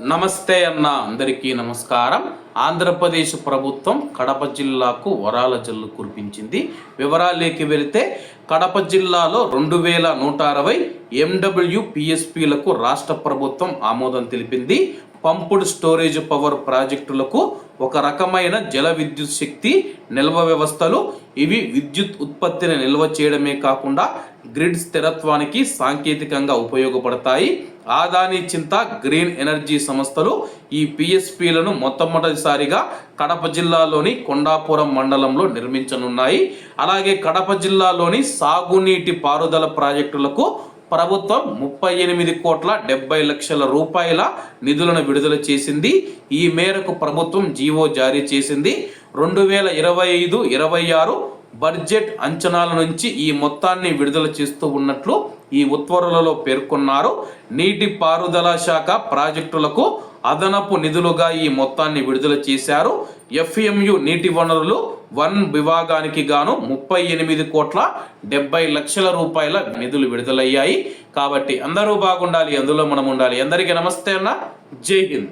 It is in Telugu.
నమస్తే అన్న అందరికీ నమస్కారం. ఆంధ్రప్రదేశ్ ప్రభుత్వం కడప జిల్లాకు వరాల జల్లు కురిపించింది. వివరాలేకి వెళితే కడప జిల్లాలో రెండు వేల నూట అరవై ఎండబ్ల్యూ పిఎస్పీలకు రాష్ట్ర ప్రభుత్వం ఆమోదం తెలిపింది. పంపుడ్ స్టోరేజ్ పవర్ ప్రాజెక్టులకు ఒక రకమైన జల విద్యుత్ శక్తి నిల్వ వ్యవస్థలు ఇవి విద్యుత్ ఉత్పత్తిని నిల్వ చేయడమే కాకుండా గ్రిడ్ స్థిరత్వానికి సాంకేతికంగా ఉపయోగపడతాయి. ఆదాని చింత గ్రీన్ ఎనర్జీ సంస్థలు ఈ పిఎస్పీలను మొట్టమొదటిసారిగా కడప జిల్లాలోని కొండాపురం మండలంలో నిర్మించనున్నాయి. అలాగే కడప జిల్లాలోని సాగునీటి పారుదల ప్రాజెక్టులకు ప్రభుత్వం ముప్పై ఎనిమిది కోట్ల డెబ్బై లక్షల రూపాయల నిధులను విడుదల చేసింది. ఈ మేరకు ప్రభుత్వం జీవో జారీ చేసింది. రెండు వేల ఇరవై ఐదు ఇరవై ఆరు బడ్జెట్ అంచనాల నుంచి ఈ మొత్తాన్ని విడుదల చేస్తూ ఉన్నట్లు ఈ ఉత్తర్వులలో పేర్కొన్నారు. నీటి పారుదల శాఖ ప్రాజెక్టులకు అదనపు నిధులుగా ఈ మొత్తాన్ని విడుదల చేశారు. ఎఫ్ఎంయు నీటి వనరులు వన్ విభాగానికి గాను ముప్పై ఎనిమిది కోట్ల డెబ్బై లక్షల రూపాయల నిధులు విడుదలయ్యాయి. కాబట్టి అందరూ బాగుండాలి అందులో మనం ఉండాలి. అందరికీ నమస్తే అన్న. జై హింద్.